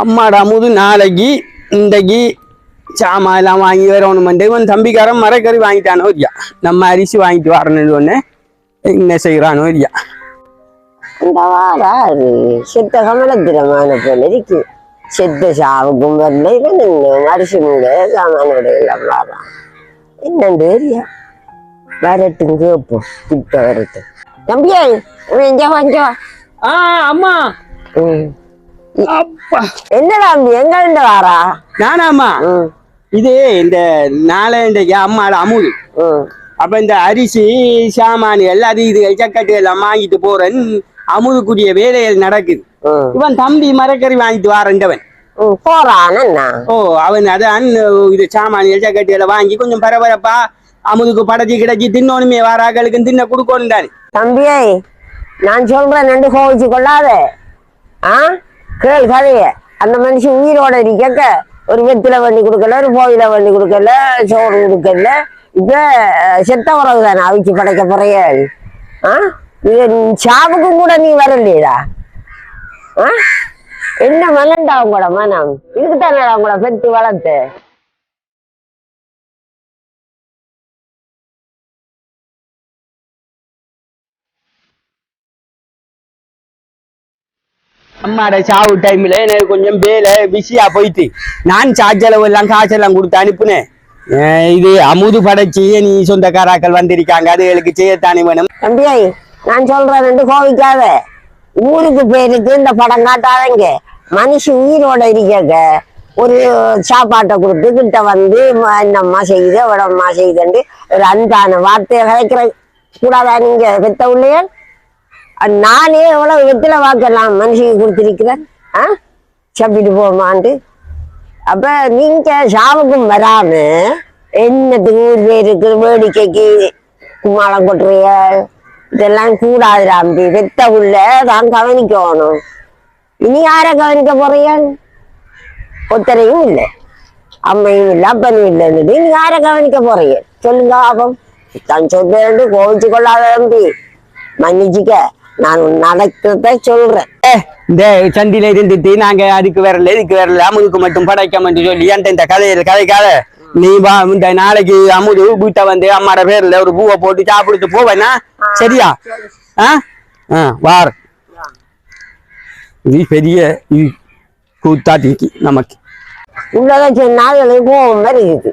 அம்மாடா அமுது நாளைக்கு இன்றைக்கு சாமான் எல்லாம் வாங்கி வரணுமெண்டு இவன் தம்பிக்காரன் மரக்கறி வாங்கிட்டானோ இல்லையா? நம்ம அரிசி வாங்கிட்டு வரணுன்னு ஒன்று என்ன செய்கிறானோ இல்லையா? இந்த வாரா செத்த கமலத்திரமான போல இருக்கு செத்த சாவுக்கும் வரல இவன் இன்னும் அரிசி மூட சாமானோட எல்லாம் வாரான் என்னன்னு தெரியா வரட்டும் கேப்போம் கிட்ட வரட்டும். தம்பியே இங்க வா இங்க வா. ஆ அம்மா. ம். அப்பா. என்னடா எங்க இருந்து வாரா நானாம்மா. இது இந்த நாளை அமுது. ம். அப்ப இந்த அரிசி சாமான் எல்லாத்தையும் இது சக்கட்டு எல்லாம் வாங்கிட்டு போறேன். அமுதுக்குரிய வேலைகள் நடக்குது. இவன் தம்பி மரக்கறி வாங்கிட்டு வாரண்டவன் போறான் ஓ அவன் அதான் இது சாமான் எல்லாம் வாங்கி கொஞ்சம் பரபரப்பா அமுதுக்கு படைச்சி கிடச்சி தின்னோனுமே வாராக்களுக்கு தின்ன கொடுக்கணும் தானே தம்பியே நான் சொல்றேன் நண்டு கோவிச்சு கொள்ளாத. ஆ? கேள் கதைய. அந்த மனுஷன் உயிரோட இருக்க ஒரு வெத்தில வண்டி கொடுக்கல ஒரு கோயில வண்டி கொடுக்கல சோறு கொடுக்கல. இப்ப செத்த உறவு தானே அவிச்சு படைக்க போறிய ஆ? சாவுக்கும் கூட நீ வரலையடா. ஆ? என்ன மனண்டா உங்களோட மனம்? இதுக்குத்தானே உங்களோட பெத்து வளர்த்து அம்மாட சாவு டைம்ல எனக்கு கொஞ்சம் வேலை பிஸியா போயிட்டு. நான் சார்ஜளவு எல்லாம் காசெல்லாம் கொடுத்து அனுப்புனேன். இது அமுது படைச்சி நீ சொந்தக்காராக்கள் வந்திருக்காங்க அதுகளுக்கு செய்யத்தானே வேணும்? தம்பியை நான் சொல்றேன் ரெண்டு கோவிக்காத. ஊருக்கு பேருக்கு இந்த படம் காட்டாதங்க. மனுஷன் உயிரோட இருக்க ஒரு சாப்பாட்டை கொடுத்து கிட்ட வந்து என்னம்மா செய்யுது? உடம்புமா செய்யுதுண்டு ஒரு அன்பான வார்த்தையை கிடைக்கிற கூடாதா நீங்க பெத்த உள்ளையல்? நானே எவ்வளவு வெத்தில வாக்கலாம் மனுஷனுக்கு கொடுத்துருக்கிறேன். ஆ? சாப்பிட்டு போமாண்டு அப்ப நீங்க சாவுக்கும் வராம என்னத்துக்கு ஊர் பேருக்கு வேடிக்கைக்கு குமாளம் கொட்டுறீங்க இதெல்லாம் கூடாது ராம்பி வெத்த உள்ள தான் கவனிக்கணும் இனி யார கவனிக்க போறீங்க ஒத்தரையும் இல்லை அம்மையும் இல்லை அப்பனும் இல்லைன்னு இனி யார கவனிக்க போறீங்க சொல்லுங்க ஆபம் தான் சொல்றேன் கோவிச்சு கொள்ளாத தம்பி மன்னிச்சிக்க நான் நடக்கிறத சொல்றேன் இந்த சந்தில இருந்துட்டு நாங்க அதுக்கு வரல இதுக்கு வரல அமுதுக்கு மட்டும் படைக்க மட்டும் சொல்லி என்கிட்ட இந்த கதையில கதைக்காத நீ வா இந்த நாளைக்கு அமுது வீட்டை வந்து அம்மாட பேர்ல ஒரு பூவை போட்டு சாப்பிடுட்டு போவேனா? சரியா? ஆ? ஆ வார். இது பெரிய இது கூத்தாட்டிக்கு நமக்கு. உள்ளதை சொன்னால் எனக்கு கோவம் வருது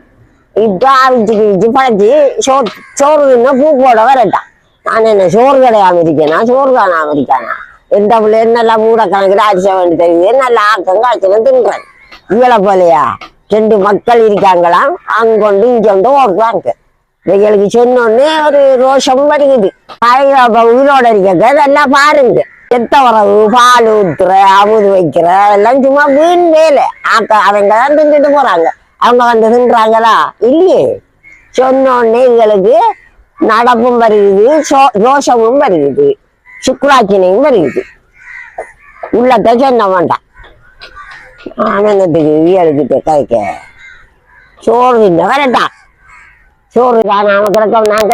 இப்போ கிழிச்சு படைச்சு சோறு சோறு தின்னா பூ போட வரட்டான் நான் என்ன சோறு கிடையாம இருக்கேனா சோறு காணாம இருக்கானா எந்த பிள்ளை நல்லா மூட கணக்கில் அரிச வேண்டி தெரியுது நல்லா ஆக்கம் காய்ச்சலும் தின்றேன் இவளை போலையா? ரெண்டு மக்கள் இருக்காங்களாம். அங்கொண்டு இங்க வந்து ஓடுறாங்க இவைகளுக்கு சொன்னோடனே ஒரு ரோஷம் வருகுது. பழைய உயிரோட இருக்க எல்லாம் பாருங்க. எத்த உறவு? பால் ஊத்துற அமுது வைக்கிற எல்லாம் சும்மா வீண் வேலை. ஆக்க அவங்க தான் தின்றுட்டு போறாங்க. அவங்க வந்து தின்றாங்களா? இல்லையே. சொன்னோடனே எங்களுக்கு நடப்பும் வருகுது சோ- ரோஷமும் வருகுது. சுக்குராக்கினையும் வருகுது. உள்ளத்தை சொன்ன வேண்டாம். ஆனந்தத்துக்கு இயலுக்கிட்ட கைக்க சோறு தின்ன வரட்டா சோறு காணாம கிடக்கோம் நாங்க